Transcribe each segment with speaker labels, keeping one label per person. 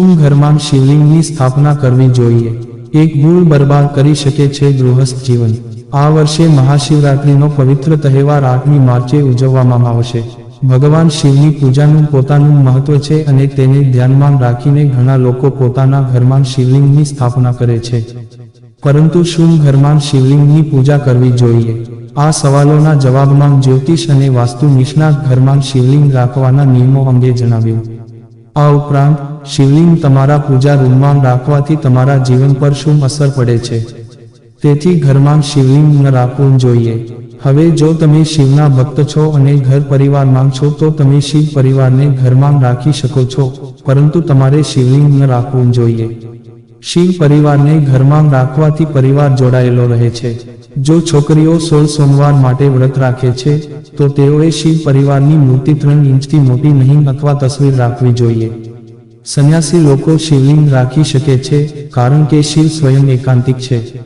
Speaker 1: શું ઘરમાં શિવલિંગની સ્થાપના કરવી જોઈએ. એક ભૂલ બરબાદ કરી શકે છે ગૃહસ્થ જીવન. આ વર્ષે મહાશિવરાત્રિનો પવિત્ર તહેવાર આઠમી માર્ચે ઉજવવામાં આવશે. ભગવાન શિવની પૂજાનું પોતાનું મહત્વ છે અને તેને ધ્યાનમાં રાખીને ઘણા લોકો પોતાના ઘરમાં શિવલિંગની સ્થાપના કરે છે. પરંતુ શું ઘરમાં શિવલિંગની પૂજા કરવી જોઈએ? આ સવાલોના જવાબમાં જ્યોતિષ અને વાસ્તુ નિષ્ણાત ઘરમાં શિવલિંગ રાખવાના નિયમો અંગે જણાવ્યું. આ ઉપરાંત શિવલિંગ તમારા પૂજા રૂમમાં રાખવાથી તમારા જીવન પર શું અસર પડે છે? તેથી ઘરમાં શિવલિંગ ન રાખવું જોઈએ. હવે જો તમે શિવના ભક્ત છો અને ઘર પરિવારમાં છો, તો તમે શિવ પરિવારને ઘરમાં રાખી શકો છો, પરંતુ તમારે શિવલિંગ ન રાખવું જોઈએ. શિવ પરિવારને ઘરમાં રાખવાથી પરિવાર જોડાયેલો રહે છે. જો છોકરીઓ સોળ સોમવાર માટે વ્રત રાખે છે, તો તેઓએ શિવ પરિવારની મૂર્તિ ત્રણ ઇંચથી મોટી નહીં અથવા તસવીર રાખવી જોઈએ. સંન્યાસી લોકો શિવલિંગ રાખી શકે છે, કારણ કે શિવ સ્વયં એકાંતિક છે.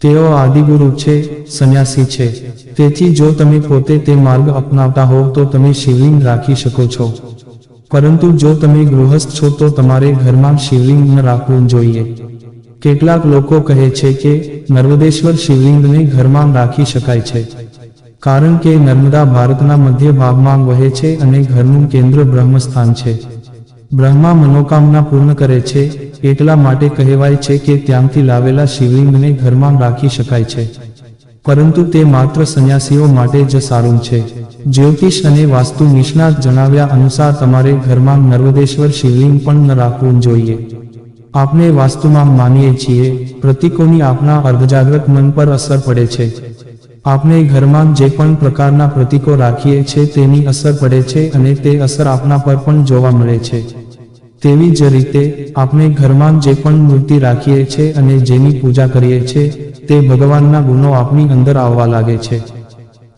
Speaker 1: તેઓ આદિગુરુ છે, સંન્યાસી છે. તેથી જો તમે પોતે તે માર્ગ અપનાવતા હો તો તમે શિવલિંગ રાખી શકો છો. પરંતુ જો તમે ગૃહસ્થ છો, તો તમારે ઘરમાં શિવલિંગ ન રાખવું જોઈએ. કેટલાક લોકો કહે છે કે, નર્મદેશ્વર શિવલિંગને ઘરમાં રાખી શકાય છે. કારણ કે નર્મદા ભારતના મધ્ય ભાગમાં વહે છે અને ઘરનું કેન્દ્ર બ્રહ્મસ્થાન છે. બ્રહ્મા મનોકામના પૂર્ણ કરે છે, એટલા માટે કહેવાય છે કે ત્યાંથી લાવેલા શિવલિંગને ઘરમાં રાખી શકાય છે. પરંતુ તે માત્ર સંન્યાસીઓ માટે જ સારું છે. જ્યોતિષ અને વાસ્તુ નિષ્ણાત જણાવ્યા અનુસાર તમારે ઘરમાં નર્મદેશ્વર શિવલિંગ પણ ન રાખવું જોઈએ. આપણે વાસ્તુમાં માનીએ છીએ, પ્રતીકોની આપણા અર્ધજાગ્રત મન પર અસર પડે છે. આપણે ઘરમાં જે પણ પ્રકારના પ્રતીકો રાખીએ છીએ તેની અસર પડે છે અને તે અસર આપણા પર પણ જોવા મળે છે. તેવી જ રીતે આપણે ઘરમાં જે પણ મૂર્તિ રાખીએ છીએ અને જેની પૂજા કરીએ છીએ તે ભગવાનના ગુણો આપણી અંદર આવવા લાગે છે.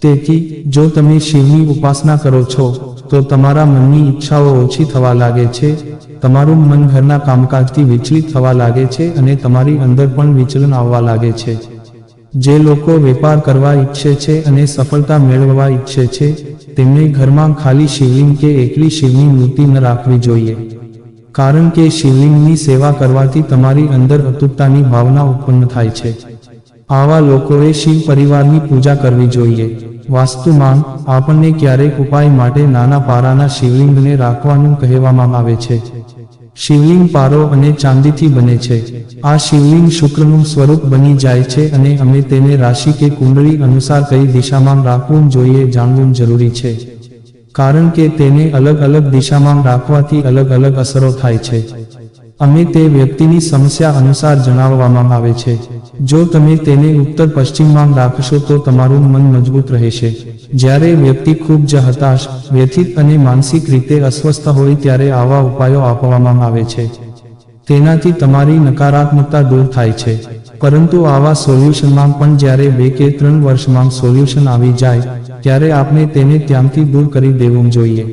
Speaker 1: તેથી, જો તમે શિવની ઉપાસના કરો છો, તો તમારા મનની ઈચ્છાઓ ઓછી થવા લાગે છે, તમારું મન ઘરના કામકાજથી વિચલિત થવા લાગે છે અને તમારી અંદર પણ વિચલન આવવા લાગે છે. જે લોકો વેપાર કરવા ઈચ્છે છે અને સફળતા મેળવવા ઈચ્છે છે, તેમને ઘરમાં ખાલી શિવલિંગ કે એકલી શિવની મૂર્તિ ન રાખવી જોઈએ. કારણ કે શિવલિંગની સેવા કરવાથી તમારી અંદર અતુટતાની ભાવના ઉત્પન્ન થાય છે. આવા લોકોએ શિવ પરિવારની પૂજા કરવી જોઈએ. વાસ્તુમાં આપણને ક્યારેક ઉપાય માટે નાના પારાના શિવલિંગને રાખવાનું કહેવામાં આવે છે. શિવલિંગ પારો અને ચાંદીથી બને છે. આ શિવલિંગ શુક્રનું સ્વરૂપ બની જાય છે અને અમે તેને રાશિ કે કુંડળી અનુસાર કઈ દિશામાં રાખવું જોઈએ જાણવું જરૂરી છે. કારણ કે તેને અલગ અલગ દિશામાં રાખવાથી અલગ અલગ અસરો થાય છે. અમે તે વ્યક્તિની સમસ્યા અનુસાર જણાવવામાં આવે છે. જો તમે તેને ઉત્તર પશ્ચિમમાં રાખશો તો તમારું મન મજબૂત રહેશે. જ્યારે વ્યક્તિ ખૂબ જ હતાશ, વ્યથિત અને માનસિક રીતે અસ્વસ્થ હોય ત્યારે આવા ઉપાયો આપવામાં આવે છે. તેનાથી તમારી નકારાત્મકતા દૂર થાય છે. પરંતુ આવા સોલ્યુશનમાં પણ જ્યારે બે કે ત્રણ વર્ષમાં સોલ્યુશન આવી જાય, ત્યારે આપણે તેને ત્યાંથી દૂર કરી દેવું જોઈએ.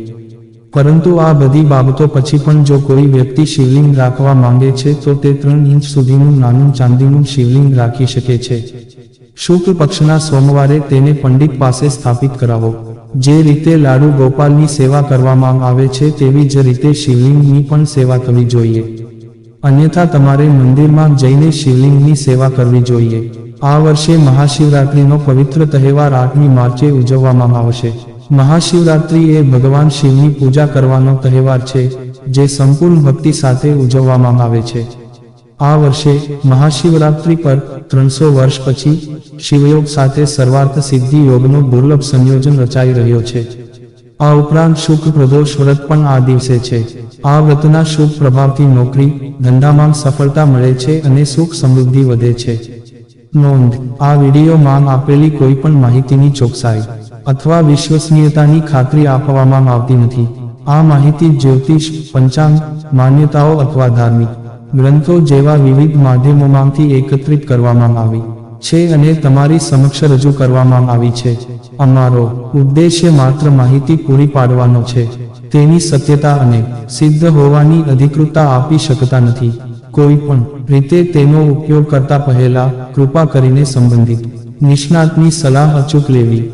Speaker 1: પરંતુ આ બધી બાબતો પછી પણ જો કોઈ વ્યક્તિ શિવલિંગ રાખવા માંગે છે, તો તે ત્રણ ઇંચ સુધીનું નાનું ચાંદીનું શિવલિંગ રાખી શકે છે. શુક્લ પક્ષના સોમવારે તેને પંડિત પાસે સ્થાપિત કરાવો. જે રીતે લાડુ ગોપાલની સેવા કરવામાં આવે છે, તેવી જ રીતે શિવલિંગની પણ સેવા કરવી જોઈએ. અન્યથા તમારે મંદિરમાં જઈને શિવલિંગની સેવા કરવી જોઈએ. આ વર્ષે મહાશિવરાત્રિનો પવિત્ર તહેવાર આઠમી માર્ચે ઉજવવામાં આવશે. મહાશિવરાત્રિ એ ભગવાન શિવની પૂજા કરવાનો તહેવાર છે, જે સંપૂર્ણ ભક્તિ સાથે ઉજવવામાં આવે છે. આ વર્ષે મહાશિવરાત્રિ પર ત્રણસો વર્ષ પછી શિવયોગ સાથે સર્વાર્થ સિદ્ધિ યોગનો દુર્લભ સંયોજન રચાઈ રહ્યો છે. આ ઉપરાંત શુક્ર પ્રદોષ વ્રત પણ આ દિવસે છે. આ વ્રતના શુભ પ્રભાવથી નોકરી, ધંધામાં સફળતા મળે છે અને સુખ સમૃદ્ધિ વધે છે. નોંધ, આ વિડીયોમાં આપેલી કોઈ પણ માહિતીની ચોકસાઈ અથવા વિશ્વસનીયતાની ખાતરી આપવામાં આવતી નથી. આ માહિતી જ્યોતિષ, પંચાંગ, માન્યતાઓ અથવા ધાર્મિક ગ્રંથો જેવા વિવિધ માધ્યમોમાંથી એકત્રિત કરવામાં આવી. છે અને તમારી સમક્ષ રજૂ કરવામાં આવી છે. અમારો ઉદ્દેશ્ય માત્ર માહિતી પૂરી પાડવાનો છે. તેની સત્યતા અને સિદ્ધ હોવાની અધિકૃતતા આપી શકતા નથી. કોઈ પણ રીતે તેનો ઉપયોગ કરતા પહેલા કૃપા કરીને સંબંધિત નિષ્ણાતની સલાહ અચૂક લેવી.